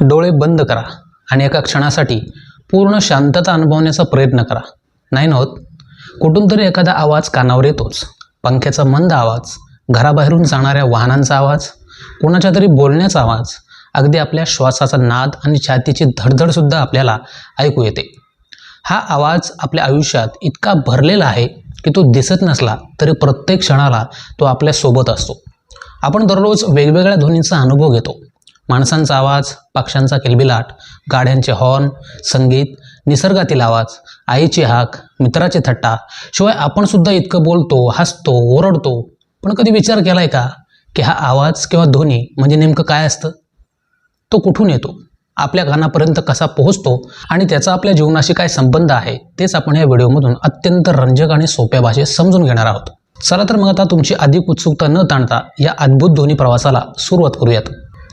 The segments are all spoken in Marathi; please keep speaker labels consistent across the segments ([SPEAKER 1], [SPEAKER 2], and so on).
[SPEAKER 1] डोळे बंद करा आणि एका क्षणासाठी पूर्ण शांतता अनुभवण्याचा प्रयत्न करा. नाही ना होत? कुठून तरी एखादा आवाज कानावर येतोच. पंख्याचा मंद आवाज घराबाहेरून जाणाऱ्या वाहनांचा आवाज कोणाच्या तरी बोलण्याचा आवाज अगदी आपल्या श्वासाचा नाद आणि छातीची धडधडसुद्धा आपल्याला ऐकू येते. हा आवाज आपल्या आयुष्यात इतका भरलेला आहे की तो दिसत नसला तरी प्रत्येक क्षणाला तो आपल्यासोबत असतो. आपण दररोज वेगवेगळ्या ध्वनींचा अनुभव घेतो. माणसांचा आवाज पक्ष्यांचा किलबिलाट गाड्यांचे हॉर्न संगीत निसर्गातील आवाज आईची हाक मित्राचे थट्टा शिवाय आपण सुद्धा इतकं बोलतो हसतो ओरडतो. पण कधी विचार केला आहे का की हा आवाज किंवा ध्वनी म्हणजे नेमकं काय असतं? तो कुठून येतो? आपल्या कानापर्यंत कसा पोहोचतो? आणि त्याचा आपल्या जीवनाशी काय संबंध आहे? तेच आपण या व्हिडिओमधून अत्यंत रंजक आणि सोप्या भाषेत समजून घेणार आहोत. चला तर मग आता तुमची अधिक उत्सुकता न ताणता या अद्भुत ध्वनी प्रवासाला सुरुवात करूयात.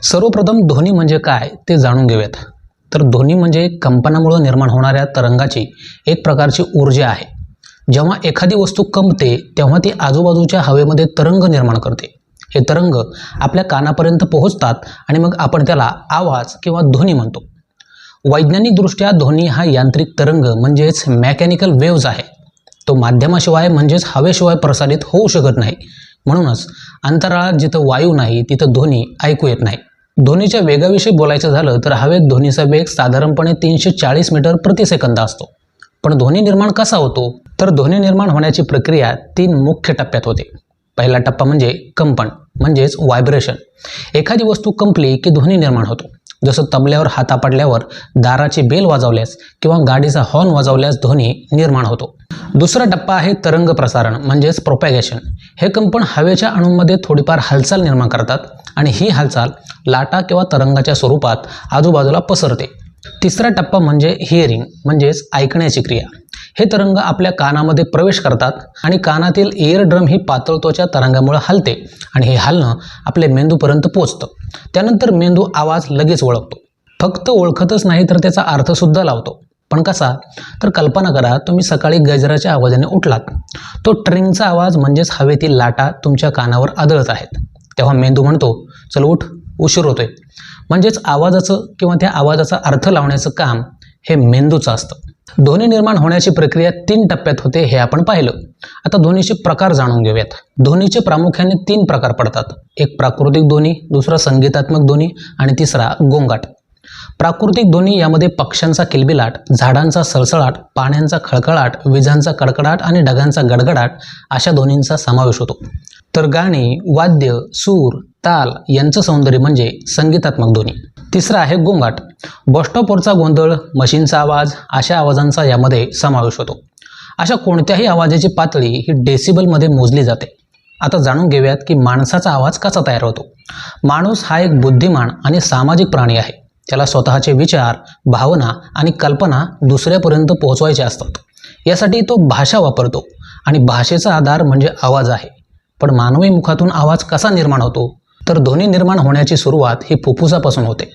[SPEAKER 1] सर्वप्रथम ध्वनी म्हणजे काय ते जाणून घेऊयात. तर ध्वनी म्हणजे कंपनामुळे निर्माण होणाऱ्या तरंगाची एक प्रकारची ऊर्जा आहे. जेव्हा एखादी वस्तू कंपते तेव्हा ती आजूबाजूच्या हवेमध्ये तरंग निर्माण करते. हे तरंग आपल्या कानापर्यंत पोहोचतात आणि मग आपण त्याला आवाज किंवा ध्वनी म्हणतो. वैज्ञानिकदृष्ट्या ध्वनी हा यांत्रिक तरंग म्हणजेच मेकॅनिकल वेव्ज आहे. तो माध्यमाशिवाय म्हणजेच हवेशिवाय प्रसारित होऊ शकत नाही. म्हणूनच अंतराळात जिथं वायू नाही तिथं ध्वनी ऐकू येत नाही. ध्वनीच्या वेगाविषयी बोलायचं झालं तर हवेत ध्वनीचा वेग साधारणपणे तीनशे चाळीस मीटर प्रतिसेकंद असतो. पण ध्वनी निर्माण कसा होतो? तर ध्वनी निर्माण होण्याची प्रक्रिया तीन मुख्य टप्प्यात होते. पहिला टप्पा म्हणजे कंपन म्हणजेच व्हायब्रेशन. एखादी वस्तू कंपली की ध्वनी निर्माण होतो. जसं तबल्यावर हाता पडल्यावर दाराची बेल वाजवल्यास किंवा गाडीचा हॉर्न वाजवल्यास ध्वनी निर्माण होतो. दुसरा टप्पा आहे तरंग प्रसारण म्हणजेच प्रोपॅगेशन हे कंपन हवेच्या अणूंमध्ये थोडीफार हालचाल निर्माण करतात आणि ही हालचाल लाटा किंवा तरंगाच्या स्वरूपात आजूबाजूला पसरते. तिसरा टप्पा म्हणजे हिअरिंग म्हणजेच ऐकण्याची क्रिया. हे तरंग आपल्या कानामध्ये प्रवेश करतात आणि कानातील एअर ड्रम ही पातळतोच्या तरंगामुळे हलते आणि हे हलणं आपल्या मेंदूपर्यंत पोचतं. त्यानंतर मेंदू आवाज लगेच ओळखतो. फक्त ओळखतच नाही तर त्याचा अर्थसुद्धा लावतो. पण कसा? तर कल्पना करा तुम्ही सकाळी गजराच्या आवाजाने उठलात. तो ट्रिंगचा आवाज म्हणजेच हवेतील लाटा तुमच्या कानावर आदळत आहेत. तेव्हा मेंदू म्हणतो चल उठ उशीर होतोय. म्हणजेच आवाजाचं किंवा त्या आवाजाचा अर्थ लावण्याचं काम हे मेंदूचं असतं. ध्वनी निर्माण होण्याची प्रक्रिया तीन टप्प्यात होते हे आपण पाहिलं. आता ध्वनीचे प्रकार जाणून घेऊयात. ध्वनीचे प्रामुख्याने तीन प्रकार पडतात. एक प्राकृतिक ध्वनी दुसरा संगीतात्मक ध्वनी आणि तिसरा गोंगाट. प्राकृतिक ध्वनी यामध्ये पक्ष्यांचा किलबिलाट झाडांचा सळसळाट पाण्यांचा खळखळाट विजांचा कडकडाट आणि ढगांचा गडगडाट अशा ध्वनींचा समावेश होतो. तर गाणे वाद्य सूर ताल यांचं सौंदर्य म्हणजे संगीतात्मक ध्वनी. तिसरा आहे गोंगाट. बॉस्टॉपवरचा गोंधळ मशीनचा आवाज अशा आवाजांचा यामध्ये समावेश होतो. अशा कोणत्याही आवाजाची पातळी ही डेसिबलमध्ये मोजली जाते. आता जाणून घेऊयात की माणसाचा आवाज कसा तयार होतो. माणूस हा एक बुद्धिमान आणि सामाजिक प्राणी आहे. त्याला स्वतःचे विचार भावना आणि कल्पना दुसऱ्यापर्यंत पोहोचवायचे असतात. यासाठी तो भाषा वापरतो आणि भाषेचा आधार म्हणजे आवाज आहे. पण मानवी मुखातून आवाज कसा निर्माण होतो? तर ध्वनी निर्माण होण्याची सुरुवात ही फुफ्फुसापासून होते.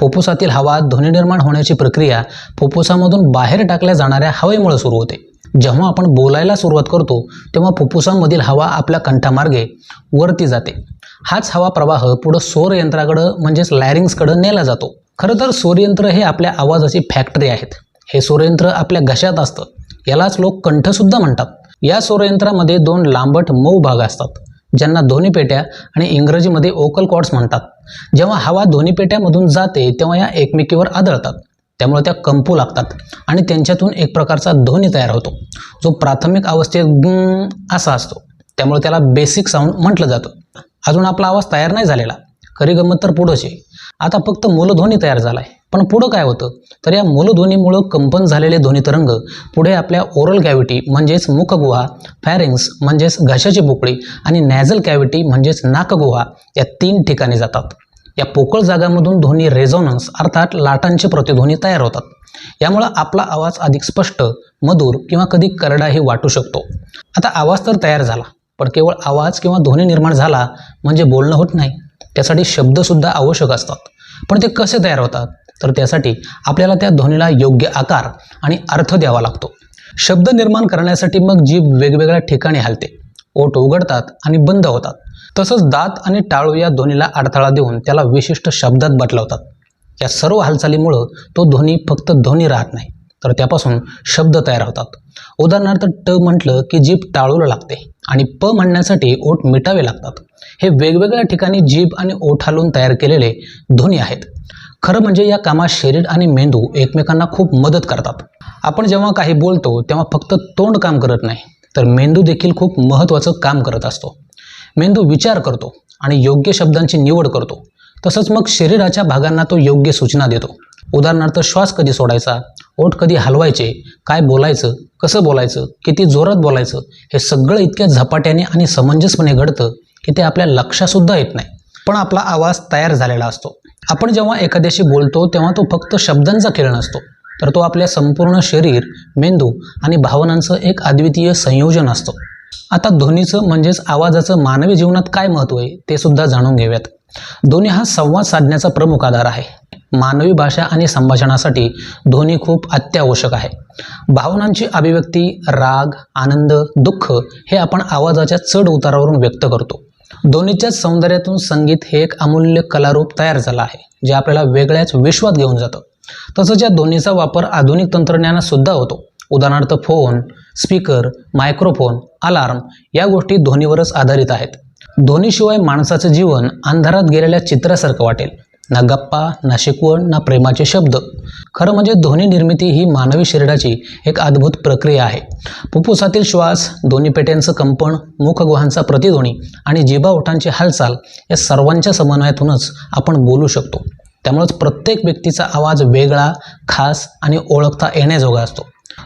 [SPEAKER 1] फुफ्फुसातील हवा ध्वनी निर्माण होण्याची प्रक्रिया फुफ्फुसामधून बाहेर टाकल्या जाणाऱ्या हवेमुळे सुरू होते. जेव्हा आपण बोलायला सुरुवात करतो तेव्हा फुफ्फुसांमधील हवा आपल्या कंठामार्गे वरती जाते. हाच हवा प्रवाह पुढं सौर यंत्राकडं म्हणजेच लॅरिंग्सकडं नेला जातो. खरं तर सौरयंत्र हे आपल्या आवाजाची फॅक्टरी आहेत. हे सौरयंत्र आपल्या घशात असतं. यालाच लोक कंठसुद्धा म्हणतात. या स्वरयंत्रामध्ये दोन लांबट मऊ भाग असतात ज्यांना दोन्ही पेट्या आणि इंग्रजीमध्ये ओकल कॉर्ड्स म्हणतात. जेव्हा हवा दोन्ही पेट्यामधून जाते तेव्हा या एकमेकीवर आदळतात. त्यामुळे त्या कंपू लागतात आणि त्यांच्यातून एक प्रकारचा ध्वनी तयार होतो. जो प्राथमिक अवस्थेत असा असतो. त्यामुळे त्याला बेसिक साऊंड म्हटलं जातं. अजून आपला आवाज तयार नाही झालेला. खरी गंमत तर पुढंच आहे. आता फक्त मूलध्वनी तयार झाला आहे पण पुढं काय होतं? तर या मूलध्वनीमुळं कंपन झालेले ध्वनी तरंग पुढे आपल्या ओरल कॅव्हिटी म्हणजेच मुखगुहा फॅरिंग्स म्हणजेच घशाची पोकळी आणि नॅझल कॅव्हिटी म्हणजेच नाकगुहा या तीन ठिकाणी जातात. या पोकळ जागामधून ध्वनी रेझॉनन्स अर्थात लाटांचे प्रतिध्वनी तयार होतात. यामुळं आपला आवाज अधिक स्पष्ट मधुर किंवा कधी करडाही वाटू शकतो. आता आवाज तर तयार झाला पण केवळ आवाज किंवा ध्वनी निर्माण झाला म्हणजे बोलणं होत नाही. त्यासाठी शब्दसुद्धा आवश्यक असतात. पण ते कसे तयार होतात? तर त्यासाठी आपल्याला त्या ध्वनीला योग्य आकार आणि अर्थ द्यावा लागतो. शब्द निर्माण करण्यासाठी मग जीभ वेगवेगळ्या ठिकाणी हलते. ओठ उघडतात आणि बंद होतात. तसंच दात आणि टाळू या ध्वनीला अडथळा देऊन त्याला विशिष्ट शब्दात बदलवतात या सर्व हालचालीमुळं तो ध्वनी फक्त ध्वनी राहत नाही तर त्यापासून शब्द तयार होतात. उदाहरणार्थ ट म्हटलं की जीभ टाळूला लागते आणि प म्हणण्यासाठी ओठ मिटावे लागतात. हे वेगवेगळ्या ठिकाणी जीभ आणि ओठ हालून तयार केलेले ध्वनी आहेत. खरं म्हणजे या कामात शरीर आणि मेंदू एकमेकांना खूप मदत करतात. आपण जेव्हा काही बोलतो तेव्हा फक्त तोंड काम करत नाही तर मेंदू देखील खूप महत्त्वाचं काम करत असतो. मेंदू विचार करतो आणि योग्य शब्दांची निवड करतो. तसंच मग शरीराच्या भागांना तो योग्य सूचना देतो. उदाहरणार्थ श्वास कधी सोडायचा ओठ कधी हलवायचे काय बोलायचं कसं बोलायचं किती जोरात बोलायचं हे सगळं इतक्या झपाट्याने आणि समंजसपणे घडतं की ते आपल्या लक्षातसुद्धा येत नाही. पण आपला आवाज तयार झालेला असतो. आपण जेव्हा एखाद्याशी बोलतो तेव्हा तो फक्त शब्दांचा खेळ नसतो. तर तो आपल्या संपूर्ण शरीर मेंदू आणि भावनांचं एक अद्वितीय संयोजन असतो. आता ध्वनीचं म्हणजेच आवाजाचं मानवी जीवनात काय महत्त्व आहे ते सुद्धा जाणून घेऊयात. ध्वनी हा संवाद साधण्याचा प्रमुख आधार आहे. मानवी भाषा आणि संभाषणासाठी ध्वनी खूप अत्यावश्यक आहे. भावनांची अभिव्यक्ती राग आनंद दुःख हे आपण आवाजाच्या चढ उतारावरून व्यक्त करतो. ध्वनीच्याच सौंदर्यातून संगीत हे एक अमूल्य कलारूप तयार झालं आहे जे आपल्याला वेगळ्याच विश्वात घेऊन जातं. तसंच या ध्वनीचा वापर आधुनिक तंत्रज्ञानात सुद्धा होतो. उदाहरणार्थ फोन स्पीकर मायक्रोफोन अलार्म या गोष्टी ध्वनीवरच आधारित आहेत. ध्वनीशिवाय माणसाचं जीवन अंधारात गेलेल्या चित्रासारखं वाटेल. ना गप्पा ना शिकवण ना प्रेमाचे शब्द. खरं म्हणजे ध्वनी निर्मिती ही मानवी शरीराची एक अद्भुत प्रक्रिया आहे. फुफ्फुसातील श्वास दोन्ही पेट्यांचं कंपन मुखगुहांचा प्रतिध्वनी आणि जिभाओठांची हालचाल या सर्वांच्या समन्वयातूनच आपण बोलू शकतो. त्यामुळेच प्रत्येक व्यक्तीचा आवाज वेगळा खास आणि ओळखता येण्याजोगा असतो.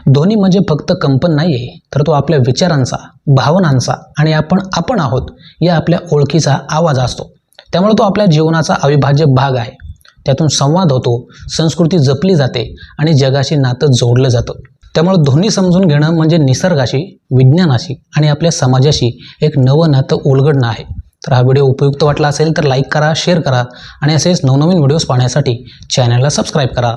[SPEAKER 1] ध्वनी म्हणजे फक्त कंपन नाही आहे तर तो आपल्या विचारांचा भावनांचा आणि आपण आपण आहोत या आपल्या ओळखीचा आवाज असतो. त्यामुळे तो आपल्या जीवनाचा अविभाज्य भाग आहे. त्यातून संवाद होतो संस्कृती जपली जाते आणि जगाशी नातं जोडलं जातं. त्यामुळे ध्वनी समजून घेणं म्हणजे निसर्गाशी विज्ञानाशी आणि आपल्या समाजाशी एक नवं नातं उलगडणं आहे. तर हा व्हिडिओ उपयुक्त वाटला असेल तर लाईक करा शेअर करा आणि असेच नवनवीन व्हिडिओज पाहण्यासाठी चॅनलला सबस्क्राईब करा.